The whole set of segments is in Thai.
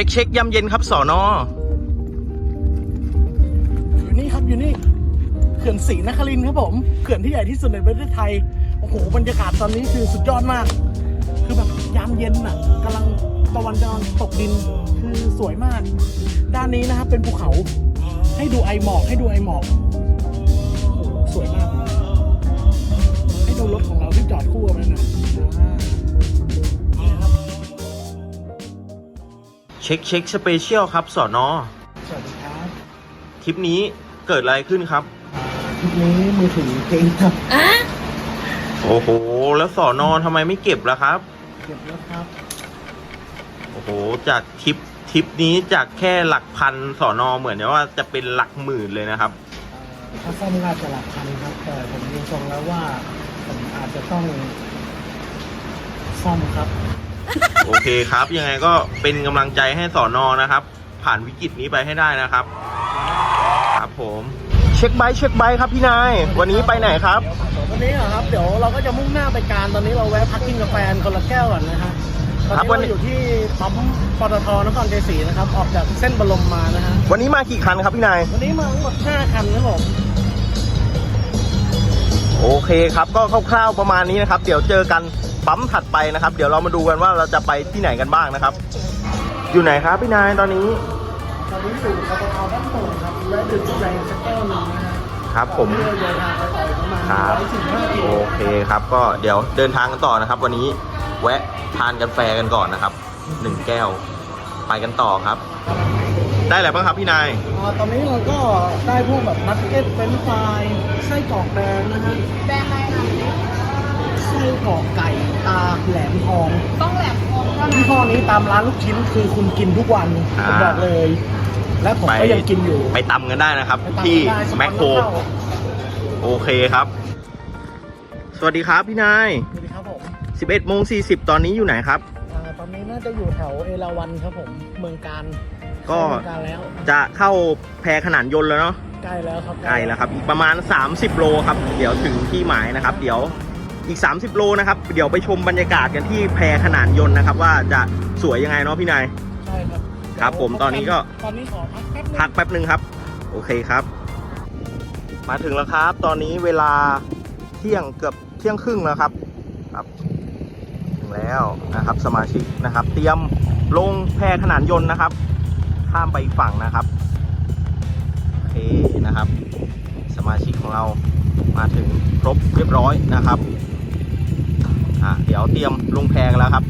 ช็คเช็คยำเย็นครับสอนออยู่นี่ครับอยู่นี่เขื่อนศรีนครินทร์ครับผมเขื่อนที่ใหญ่ที่สุดในประเทศไทยโอ้โหบรรยากาศตอนนี้คือสุดยอดมาก คือแบบยามเย็นน่ะกำลังตะวันกำลังตกดินคือสวยมาก ด้านนี้นะครับเป็นภูเขาให้ดูไอหมอกให้ดูไอหมอกโอ้โหสวยมาก ให้ดูรถของเราที่จอดคู่กันนะ ช็คเช็คสเปเชียลครับสอนอสวัสดีครับทริปนี้เกิดอะไรขึ้นครับ คลิปนี้มือถือเพลงครับโอ้โห แล้วสอนอทำไมไม่เก็บล่ะครับ เก็บแล้วครับ โอ้โห จากทริปทริปนี้จากแค่หลักพันสอนอเหมือนว่าจะเป็นหลักหมื่นเลยนะครับ ถ้าซ่อมน่าจะหลักพันครับ แต่ผมดูทรงแล้วว่าผมอาจจะต้องซ่อมครับ โอเคครับ ยังไงก็เป็นกำลังใจให้สอนอนะครับ ผ่านวิกฤตนี้ไปให้ได้นะครับ ครับผมเช็คไบค์เช็คไบค์ครับพี่นาย วันนี้ไปไหนครับ วันนี้เหรอครับ เดี๋ยวเราก็จะมุ่งหน้าไปการตอนนี้เราแวะพักกินกาแฟคนละแก้วก่อนนะฮะตอนครับนี้วันเรานี้อยู่ที่ปั๊มปตทนครชัยศรีนะครับ ออกจากเส้นบรมมานะฮะวันนี้มากี่คันครับพี่นาย วันนี้มาทั้งหมด5คันครับผม โอเคครับก็คร่าวๆประมาณนี้นะครับ เดี๋ยวเจอกันปั๊มถัดไปนะครับ เดี๋ยวเรามาดูกันว่าเราจะไปที่ไหนกันบ้างนะครับ อยู่ไหนครับพี่นายตอนนี้ตอนนี้อยู่ปตทด้านตรงครับแวะดื่มกาแฟสักแก้วหนึงนะฮะครับผมเพื่อเดินทางไปต่ออีกประมาณครับ145กิโลโอเคครับก็เดี๋ยวเดินทางกันต่อนะครับ วันนี้แวะทานกาแฟกันก่อนนะครับหนึ่งแก้วไปกันต่อครับ ได้อะไรบ้างครับพี่นาย อ่าตอนนี้เราก็ได้พวกแบบนักเก็ตเป็นไฟรายไส้กรอกแดงนะฮะแดงอะไรนะไส้กรอกไก่ตาแหลมทองต้องแหลมคมเท่ายี่นั้นห้อนี้ตามร้านลูกชิ้นคือคุณกินทุกวันอ่า ผมบอกเลย และผมไปก็ยังกินอยู่ไปตำกันได้นะครับ ไปตามที่ได้สปอนเซอแมคโครเข้าโอเคครับ สวัสดีครับพี่นาย สวัสดีครับผม11โมง40 ตอนนี้อยู่ไหนครับ อ่าตอนนี้น่าจะอยู่แถวเอราวันครับผมเมืองการ ก็เข้าเมืองการแล้วจะเข้าแพขนานยนต์แล้วเนาะใกล้แล้วครับใกล้แล้วครับอีกประมาณ 30 โลครับ เดี๋ยวถึงที่หมายนะครับ เดี๋ยวอีก 30 โลนะครับ เดี๋ยวไปชมบรรยากาศกันที่แพขนานยนต์นะครับ ว่าจะสวยยังไงเนาะพี่นายใช่ครับครับผมตอนนี้ก็ตอนนี้ขอพักแป๊บนึงพักแป๊บหนึ่งครับ โอเคครับ มาถึงแล้วครับ ตอนนี้เวลาเที่ยงเกือบเที่ยงครึ่งแล้วครับครับ ถึงแล้วนะครับ สมาชิกนะครับ เตรียมลงแพขนานยนต์นะครับ ข้ามไปอีกฝั่งนะครับโอเคนะครับ สมาชิกของเรามาถึงครบเรียบร้อยนะครับอะเดี๋ยวเตรียมลงแพกันแล้วครับ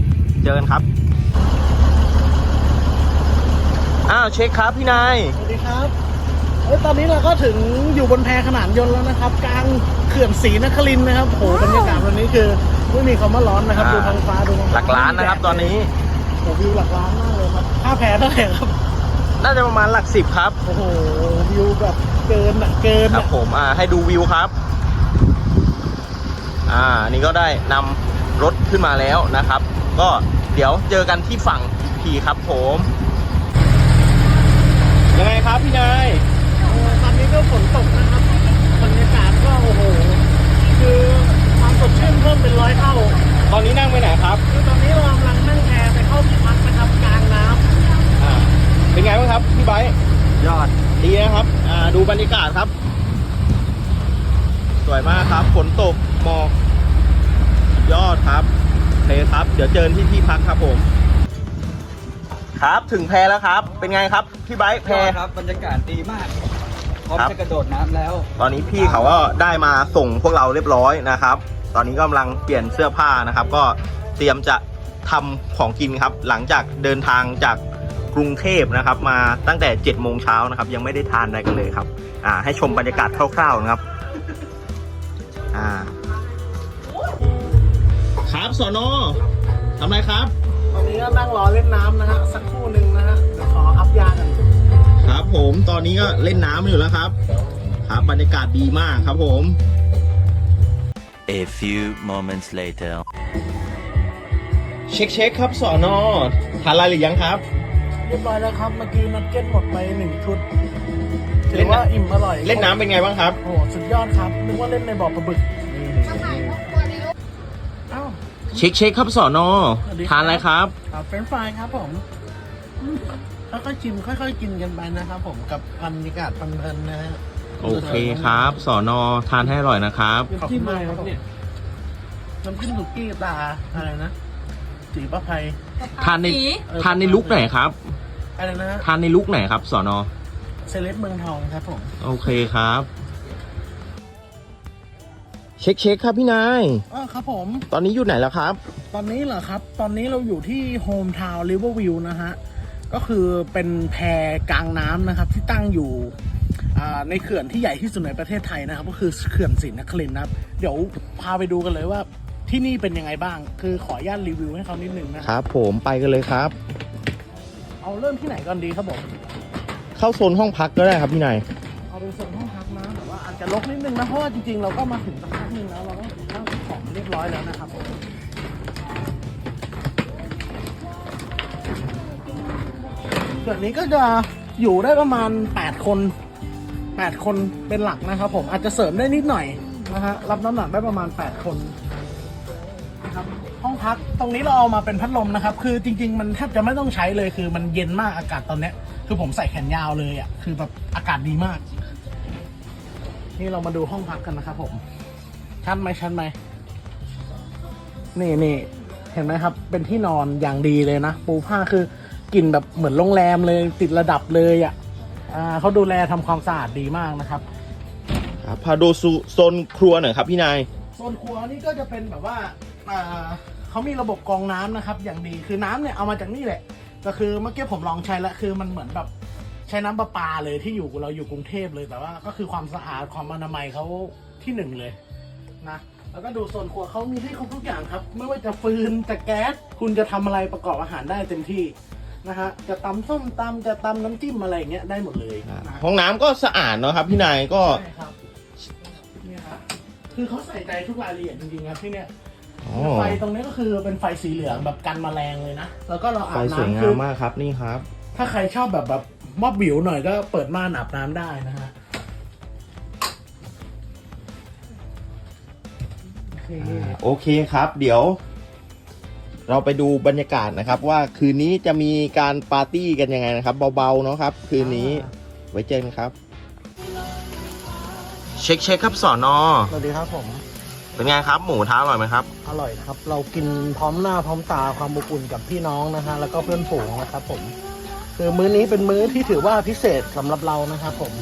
เจอกันครับอ้าวเช็คครับพี่นายสวัสดีครับเอ้ยตอนนี้เราก็ถึงอยู่บนแพขนานยนต์แล้วนะครับ กลางเขื่อนศรีนครินทร์นะครับโหบรรยากาศวันนี้คือไม่มีคำว่าร้อนนะครับอ่าดูท้องฟ้าดูท้องฟ้หลักล้านนะครับตอนนี้โอ้โหวิวหลักล้านมากเลยครับค่าแพเท่าไหร่ครับ น่าจะประมาณหลักสิบครับ โอ้โหวิวแบบเกินอะเกินครัอะบผมอ่าให้ดูวิวครับ อ่าอันนี่ก็ได้นำรถขึ้นมาแล้วนะครับ ก็เดี๋ยวเจอกันที่ฝั่งอีกทีครับผมยังไงครับพี่นายโอ้ตอนนี้ก็ฝนตกนะครับบรรยากาศก็โอ้โห คือความสดชื่นเพิ่มเป็นร้อยเท่า ตอนนี้นั่งไปไหนครับ คือตอนนี้เรา ดูบรรยากาศครับ สวยมากครับฝนตกหมอกยอดครับโอเคครับ เดี๋ยวเจอที่ที่พักครับผม ครับถึงแพแล้วครับ เป็นไงครับพี่ไบร์ทแพ ครับบรรยากาศดีมากพร้อมครับ จะกระโดดน้ำแล้วตอนนี้พี่เขาก็ได้มาส่งพวกเราเรียบร้อยนะครับ ตอนนี้กำลังเปลี่ยนเสื้อผ้านะครับ ก็เตรียมจะทำของกินครับ หลังจากเดินทางจาก กรุงเทพนะครับ มาตั้งแต่7จ็ดโมงเช้านะครับ ยังไม่ได้ทานอะไรกันเลยครับ อ่า ให้ชมบรรยากาศคร่าวๆนะครับ อ่า ครับสอนอทำไรครับ ตอนนี้ก็นั่งรอเล่นน้ำนะฮะสักครู่หนึ่งนะฮะเดี๋ยวขออัพยากันครับผมตอนนี้ก็เล่นน้ำอยู่แล้วครับ ครับบรรยากาศดีมากครับผม A few moments later. เช็คเช็คครับสอนอทานอะไรหรือยังครับ เรียบร้อยแล้วครับ เมื่อกี้นัดเก็ตหมดไปหนึ่งชุดถืเล่อนน้ำว่าอิ่มอร่อยเล่นน้ำเป็นไงบ้างครับ โอ้โหสุดยอดครับนึกว่าเล่นในบ่อปลาบึกเอ้าเช็คเช็คครับสอนอสวัสดีครับทานอะไรครับ อ่าเฟรนช์ฟรายครับผมค่อยๆชิมค่อยๆกินกันไปนะครับผมกับบรรยากาศเพลินๆนะฮะโอเคครับสอนอทานให้อร่อยนะครับ ขอบคุณมากครับผมน้ำจิ้มสุกี้ตาอะไรนะสีป้าภัยทานในทานในลุกไหนครับ อะไรนะฮะทานในลุกไหนครับสอนอเซเลบเมืองทองครับผม โอเคครับ เช็คเช็คครับพี่นายอ๋อครับผม ตอนนี้อยู่ไหนแล้วครับ ตอนนี้เหรอครับ ตอนนี้เราอยู่ที่โฮมทาวน์ริเวอร์วิวนะฮะ ก็คือเป็นแพกลางน้ำนะครับ ที่ตั้งอยู่อ่าในเขื่อนที่ใหญ่ที่สุดในประเทศไทยนะครับ ก็คือเขื่อนศรีนครินทร์นะครับ เดี๋ยวพาไปดูกันเลยว่าที่นี่เป็นยังไงบ้าง คือขออนุญาตรีวิวให้เขานิดนึงนะคครับรับผมไปกันเลยครับ เอาเริ่มที่ไหนก่อนดีครับผม เข้าโซนห้องพักก็ได้ครับพี่นาย เอาเป็นโซนห้องพักนะแต่ว่าอาจจะรกนิดนึงนะ เพราะว่าจริงๆ เราก็มาถึงสักพักหนึงแล้วเราก็ตั้งของเรียบร้อยแล้วนะครับผมส่วนนี้ก็จะอยู่ได้ประมาณ 8 คน 8 คนเป็นหลักนะครับผมอาจจะเสริมได้นิดหน่อยนะฮะรับน้ำหนักได้ประมาณ 8 คนนะครับห้อง พักตรงนี้เราเอามาเป็นพัดลมนะครับ คือจริง ๆ มันแทบจะไม่ต้องใช้เลยคือมันเย็นมากอากาศตอนเนี้ย คือผมใส่แขนยาวเลยอะคือแบบอากาศดีมาก นี่เรามาดูห้องพักกันนะครับ ผมชันไหมชันไหมนี่นี่เห็นไหมครับ เป็นที่นอนอย่างดีเลยนะปูผ้าคือกลิ่นแบบเหมือนโรงแรมเลยติดระดับเลยอะอ่าเขาดูแลทำความสะอาดดีมากนะครับครับพาดูโซนครัวหน่อยครับพี่นายโซนครัวนี่ก็จะเป็นแบบว่าอ่า เขามีระบบกรองน้ำนะครับ อย่างดีคือน้ำเนี่ยเอามาจากนี่แหละ ก็คือเมื่อกี้ผมลองใช้แล้วคือมันเหมือนแบบใช้น้ำประปาเลยที่อยู่เราอยู่กรุงเทพเลยแต่ว่า ก็คือความสะอาดความอนามัยเขาที่หนึ่งเลยนะแล้วก็ดูโซนครัวเขามีให้ครบทุกอย่างครับ ไม่ว่าจะฟืนจะแก๊สคุณจะทำอะไรประกอบอาหารได้เต็มที่นะฮะจะตำส้มตำจะตำน้ำจิ้มอะไรอย่างเงี้ยได้หมดเลยนะห้องน้ำก็สะอาดเนาะครับ พี่นายก็ใช่ครับเนี่ยครับคือเขาใส่ใจทุกรายละเอียดจริงๆครับที่เนี่ย อ๋อไฟตรงนี้ก็คือเป็นไฟสีเหลืองแบบกันแมลงเลยนะ แล้วก็เราอาไฟบสวยน้ำงาคืมอมากครับนี่ครับ ถ้าใครชอบแบบแบบมอบวิวหน่อยก็เปิดม่านอาบน้ำได้นะฮะโอเคโอเคครับ เดี๋ยว เราไปดูบรรยากาศนะครับ ว่าคืนนี้จะมีการปาร์ตี้กันยังไงนะครับ เบาๆเนาะครับ คืนนี้ไว้เจอกันครับ เช็คเช็คครับสอนอสวัสดีครับผม เป็นไงครับ หมูท้าอร่อยไหมครับ อร่อยครับ เรากินพร้อมหน้าพร้อมตาความอบอุ่นกับพี่น้องนะฮะแล้วก็เพื่อนฝูงนะครับผม คือมื้อนี้เป็นมื้อที่ถือว่าพิเศษสำหรับเรานะครับผม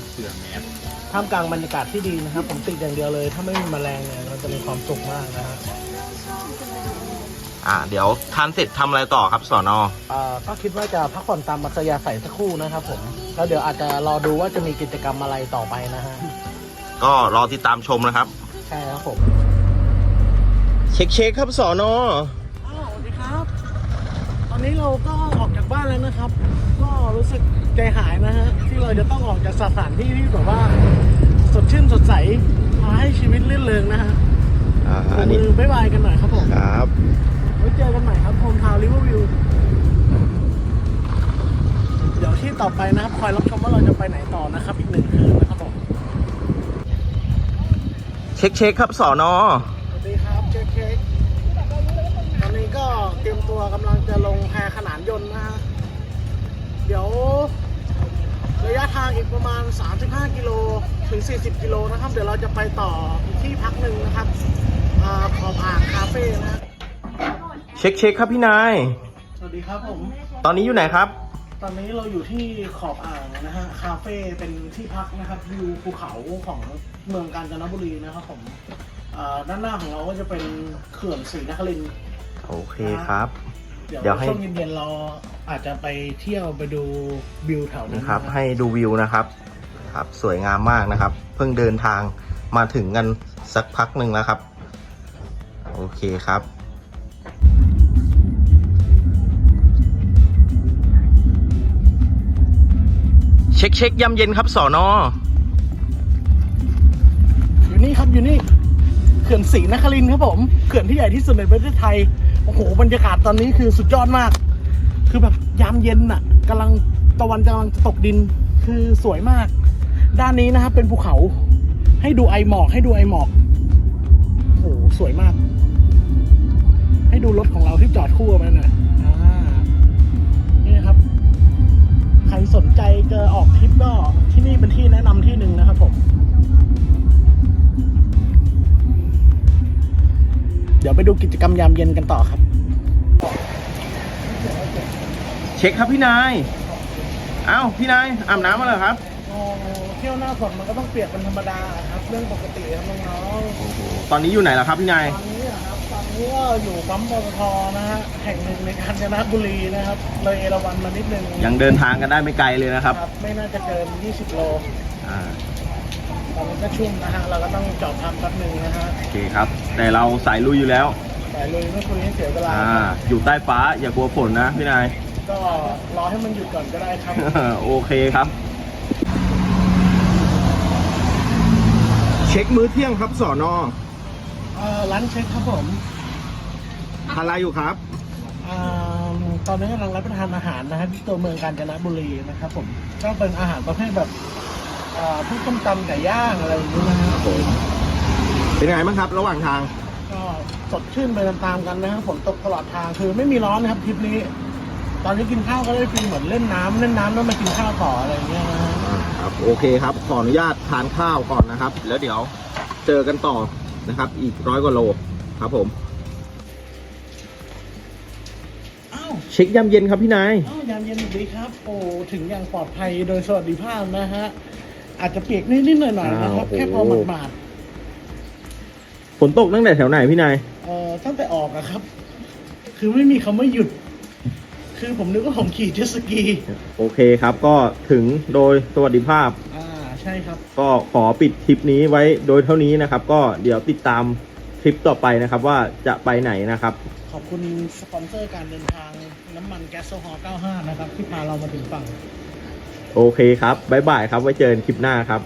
ท่ามกลางบรรยากาศที่ดีนะครับ ผมติดอย่างเดียวเลย ถ้าไม่มีแมลงเนี่ยเราจะมีความสุขมากนะฮะอ่าเดี๋ยวทานเสร็จทำอะไรต่อครับสอนอเอ่อก็คิดว่าจะพักผ่อนตามมัธยาศัยสักครู่นะครับผมแล้วเดี๋ยวอาจจะรอดูว่าจะมีกิจกรรมอะไรต่อไปนะฮะก็รอติดตามชมนะครับ ใช่ครับผม เช็คเช็คครับสอนออ้าวสวัสดีครับ ตอนนี้เราก็ออกจากบ้านแล้วนะครับ ก็รู้สึกใจหายนะฮะที่เราจะต้องออกจากสถานที่ที่แบบว่า สดชื่นสดใสมาให้ชีวิตลื่นเริงนะฮะอ่าโบอันกนี้มือบ๊ายบายกันหน่อยครับผมครับไว้เจอกันใหม่ครับโฮมทาวน์ริเวอร์วิวเดี๋ยวที่ต่อไปนะครับคอยรับชมว่าเราจะไปไหนต่อนะครับ อีกหนึ่งคืนนะครับผมเช็คเช็คครับสอนอสวัสดีครับ เค้กเค้กตอนนี้ก็เตรียมตัวกำลังจะลงแพขนานยนต์นะฮะ เดี๋ยวระยะทางอีกประมาณ 35 กิโลถึง 40 กิโลนะครับ เดี๋ยวเราจะไปต่อที่พักหนึ่งนะครับอขอบอ่างคาเฟ่นะ เช็คเช็คครับพี่นาย สวัสดีครับผม ตอนนี้อยู่ไหนครับ ตอนนี้เราอยู่ที่ขอบอ่างนะฮะ คาเฟ่เป็นที่พักนะครับวิวภูเขาของเมืองกาญจนบุรีนะครับผม ด้านหน้าของเราก็จะเป็นเขื่อนศรีนครินทร์โอเคครับ เดี๋ยวเดี๋ยวให้ช่วงเย็นๆเราอาจจะไปเที่ยวไปดูวิวแถวนั้นนะครับ ให้ดูวิวนะครับ ครับ สวยงามมากนะครับ เพิ่งเดินทางมาถึงกันสักพักหนึ่งแล้วครับ โอเคครับ เช็คเช็คยำเย็นครับสอนอ อยู่นี่ครับอยู่นี่เขื่อนศรีนครินทร์ครับผมเขื่อนที่ใหญ่ที่สุดในประเทศไทยโอ้โหบรรยากาศตอนนี้คือสุดยอดมาก คือแบบยามเย็นน่ะกำลังตะวันกำลังจะตกดินคือสวยมาก ด้านนี้นะครับเป็นภูเขา ให้ดูไอหมอกให้ดูไอหมอกโอ้โหสวยมาก ให้ดูรถของเราที่จอดคู่กันหน่อยอ่านี่นะครับ ใครสนใจจะออกทริปก็ที่นี่เป็นที่แนะนำที่หนึ่งนะครับผม เดี๋ยวไปดูกิจกรรมยามเย็นกันต่อครับ เช็คครับพี่นาย เอ้าพี่นายอาบน้ำมาเหรอครับอ๋อเที่ยวหน้าฝนมันก็ต้องเปียกเป็นธรรมดาครับ เรื่องปกติครับน้องโอ้โหตอนนี้อยู่ไหนล่ะครับพี่นายๆตอนนี้อะครับตอนนี้ก็อยู่ปั๊มปตทนะฮะแห่งหนึ่งในกาญจนบุรีนะครับ เลยเอราวันมานิดนึงยังเดินทางกันได้ไม่ไกลเลยนะครับ ครับ ไม่น่าจะเกิน 20 โล อ่า ตอนนี้ก็ชุ่มนะฮะเราก็ต้องจอดพักแป๊บหนึ่งนะฮะโอเคครับ แต่เราสายลุยอยู่แล้ว แต่เลยไม่คุยให้เสียเวลาอ่า อยู่ใต้ฟ้าอย่ากลัวฝนนะพี่นาย ก็รอให้มันหยุดก่อนก็ได้ครับ โอเคครับ เช็คมื้อเที่ยงครับสอนอเอ่อร้านเช็คครับผมทานอะไรอยู่ครับ อ่าตอนนี้กำลังรับประทานอาหารนะฮะที่ตัวเมืองกาญจนบุรีนะครับผมก็เป็นอาหารประเภทแบบ อ่าพวกต้มตำไก่ย่างอะไรอย่างนี้นะฮะเป็นไงบ้างครับระหว่างทาง ก็สดชื่นไปตามๆกันนะครับฝนตกตลอดทางคือไม่มีร้อนนะครับทริปนี้ ตอนนี้กินข้าวก็ได้ฟีลเหมือนเล่นน้ำเล่นน้ำแล้วมากินข้าวต่ออะไรอย่างเงี้ยนะฮะครับโอเคครับ ขออนุญาตทานข้าวก่อนนะครับ แล้วเดี๋ยวเจอกันต่อนะครับ อีกร้อยกว่าโลครับผมอ้าวเช็คยามเย็นครับพี่นาย อ้าวยามเย็นดีครับ โอ้ ถึงอย่างปลอดภัยโดยสวัสดิภาพนะฮะ อาจจะเปียกนิดๆหน่อยๆนะครับอ้าวโอ้โห แค่พอหมาดฝนตกตั้งแต่แถวไหนพี่นาย ๆเอ่อตั้งแต่ออกอะครับ คือไม่มีคำว่าหยุด คือผมนึกว่าผมขี่เจ็ตสกีโอเคครับ ก็ถึงโดยสวัสดิภาพ อ่าใช่ครับ ก็ขอปิดทริปนี้ไว้โดยเท่านี้นะครับ ก็เดี๋ยวติดตามทริปต่อไปนะครับ ว่าจะไปไหนนะครับ ขอบคุณสปอนเซอร์การเดินทางน้ำมันแก๊สโซฮอล์95 นะครับ ที่พาเรามาถึงฝั่ง โอเคครับ บ๊ายบายครับ ไว้เจอกันคลิปหน้าครับ